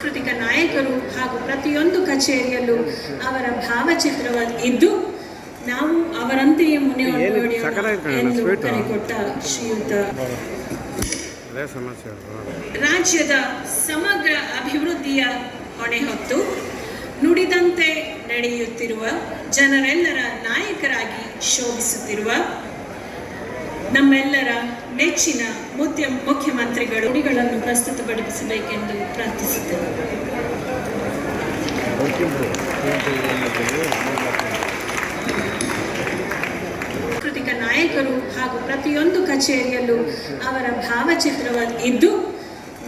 ಸಾಂಸ್ಕೃತಿಕ ನಾಯಕರು ಹಾಗೂ ಪ್ರತಿಯೊಂದು ಕಚೇರಿಯಲ್ಲೂ ಅವರ ಭಾವಚಿತ್ರವಾಗಿ ಇದ್ದು ನಾವು ಅವರಂತೆಯೇ ಮುನಿ ಕೊಟ್ಟ ಎಂದು ಶ್ರೀಯುತ. ರಾಜ್ಯದ ಸಮಗ್ರ ಅಭಿವೃದ್ಧಿಯ ಹೊಣೆ ಹೊತ್ತು ನುಡಿದಂತೆ ನಡೆಯುತ್ತಿರುವ ಜನರೆಲ್ಲರ ನಾಯಕರಾಗಿ ಶೋಭಿಸುತ್ತಿರುವ ನಮ್ಮೆಲ್ಲರ ನೆಚ್ಚಿನ ಮುಖ್ಯ ಮುಖ್ಯಮಂತ್ರಿಗಳು ನುಡಿಗಳನ್ನು ಪ್ರಸ್ತುತಪಡಿಸಬೇಕೆಂದು ಪ್ರಾರ್ಥಿಸುತ್ತೇವೆ ಸಾಂಸ್ಕೃತಿಕ ನಾಯಕರು ಹಾಗೂ ಪ್ರತಿಯೊಂದು ಕಚೇರಿಯಲ್ಲೂ ಅವರ ಭಾವಚಿತ್ರವನ್ನು ಇದ್ದು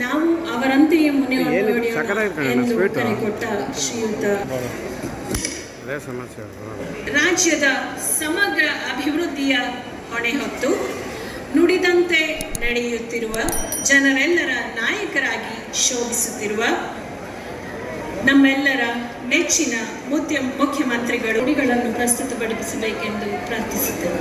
ನಾವು ಅವರಂತೆಯೇ ಮುನಿ ಕೊಟ್ಟ ಎಂದು. ಕರೆಕೊಟ್ಟ ಶ್ರೀಯುತ. ರಾಜ್ಯದ ಸಮಗ್ರ ಅಭಿವೃದ್ಧಿಯ ಹೊಣೆ ಹೊತ್ತು ನುಡಿದಂತೆ ನಡೆಯುತ್ತಿರುವ ಜನರೆಲ್ಲರ ನಾಯಕರಾಗಿ ಶೋಭಿಸುತ್ತಿರುವ ನಮ್ಮೆಲ್ಲರ ನೆಚ್ಚಿನ ಮುಖ್ಯ ಮುಖ್ಯಮಂತ್ರಿಗಳು ನುಡಿಗಳನ್ನು ಪ್ರಸ್ತುತಪಡಿಸಬೇಕೆಂದು ಪ್ರಾರ್ಥಿಸುತ್ತೇವೆ.